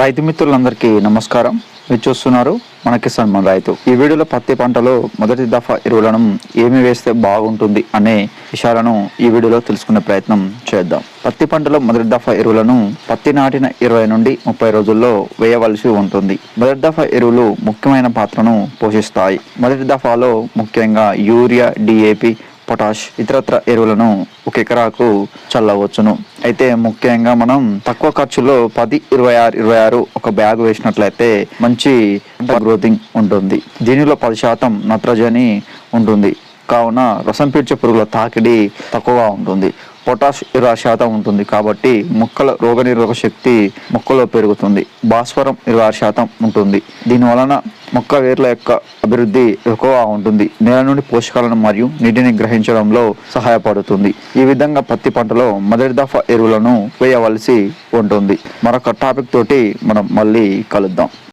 రైతు మిత్రులందరికీ నమస్కారం. మీరు చూస్తున్నారు మన కిసాన్ మన రైతు. ఈ వీడియోలో పత్తి పంటలో మొదటి దఫా ఎరువులను ఏమి వేస్తే బాగుంటుంది అనే విషయాలను ఈ వీడియోలో తెలుసుకునే ప్రయత్నం చేద్దాం. పత్తి పంటలో మొదటి దఫా ఎరువులను పత్తి నాటిన ఇరవై నుండి ముప్పై రోజుల్లో వేయవలసి ఉంటుంది. మొదటి దఫా ఎరువులు ముఖ్యమైన పాత్రను పోషిస్తాయి. మొదటి దఫాలో ముఖ్యంగా యూరియా డిఏపి పొటాష్ ఇతరత్ర ఎరువులను ఒక ఎకరాకు చల్లవచ్చును. అయితే ముఖ్యంగా మనం తక్కువ ఖర్చులో పది ఇరవై ఆరు ఇరవై ఆరు ఒక బ్యాగ్ వేసినట్లయితే మంచి గ్రోతింగ్ ఉంటుంది. దీనిలో పది శాతం నత్రజని ఉంటుంది. కావున రసం పీల్చే పురుగుల తాకిడి తక్కువగా ఉంటుంది. పొటాష్ ఇరవై శాతం ఉంటుంది కాబట్టి మొక్కల రోగనిరోధక శక్తి మొక్కలో పెరుగుతుంది. భాస్వరం ఇరవై శాతం ఉంటుంది. దీని వలన మొక్క వేర్ల యొక్క అభివృద్ధి ఎక్కువగా ఉంటుంది. నేల నుండి పోషకాలను మరియు నీటిని గ్రహించడంలో సహాయపడుతుంది. ఈ విధంగా పత్తి పంటలో మొదటి దఫా ఎరువులను వేయవలసి ఉంటుంది. మరొక టాపిక్ తోటి మనం మళ్ళీ కలుద్దాం.